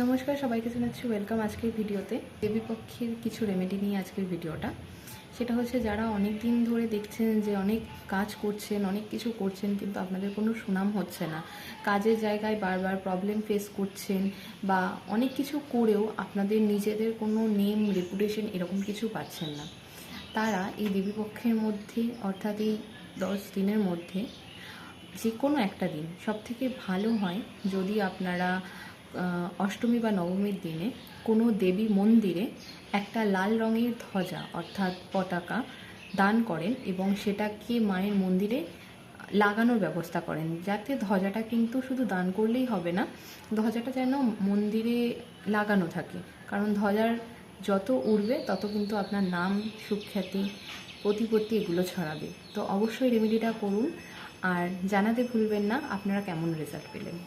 নমস্কার, সবাইকে জানাচ্ছি ওয়েলকাম আজকের ভিডিওতে। দেবীপক্ষের কিছু রেমেডি নিয়ে আজকের ভিডিওটা। সেটা হচ্ছে যারা অনেক দিন ধরে দেখছেন যে অনেক কাজ করছেন, অনেক কিছু করছেন, কিন্তু আপনাদের কোনো সুনাম হচ্ছে না। কাজের জায়গায় বারবার প্রবলেম ফেস করছেন বা অনেক কিছু করেও আপনাদের নিজেদের কোনো নেম রেপুটেশন এরকম কিছু পাচ্ছেন না। তারা এই দেবীপক্ষের মধ্যে, অর্থাৎ এই দশ দিনের মধ্যে যে কোনো একটা দিন সব থেকে ভালো হয় যদি আপনারা অষ্টমী বা নবমীর দিনে কোনো দেবী মন্দিরে একটা লাল রঙের ধ্বজা, অর্থাৎ পতাকা দান করেন এবং সেটাকে মায়ের মন্দিরে লাগানোর ব্যবস্থা করেন। যাতে ধ্বজাটা কিন্তু শুধু দান করলেই হবে না, ধ্বজাটা যেন মন্দিরে লাগানো থাকে। কারণ ধ্বজার যত উড়বে, তত কিন্তু আপনার নাম সুখ্যাতি প্রতিপত্তি এগুলো ছড়াবে। তো অবশ্যই রেমেডিটা করুন। আর জানাতে ভুলবেন না, আপনারা কেমন রেজাল্ট পেলেন?